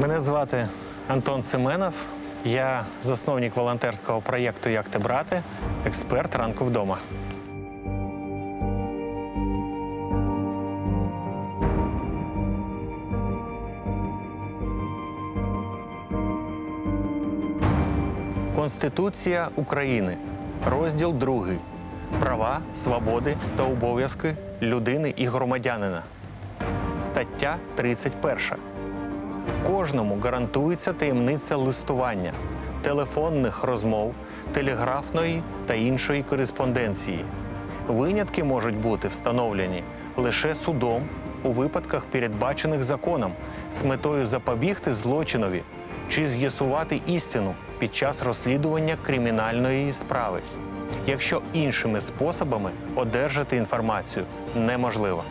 Мене звати Антон Семенов. Я засновник волонтерського проєкту Як ти брати, експерт ранку вдома. Конституція України, розділ 2. Права, свободи та обов'язки людини і громадянина. Стаття 31. Кожному гарантується таємниця листування, телефонних розмов, телеграфної та іншої кореспонденції. Винятки можуть бути встановлені лише судом у випадках, передбачених законом, з метою запобігти злочинові чи з'ясувати істину під час розслідування кримінальної справи, якщо іншими способами одержати інформацію неможливо.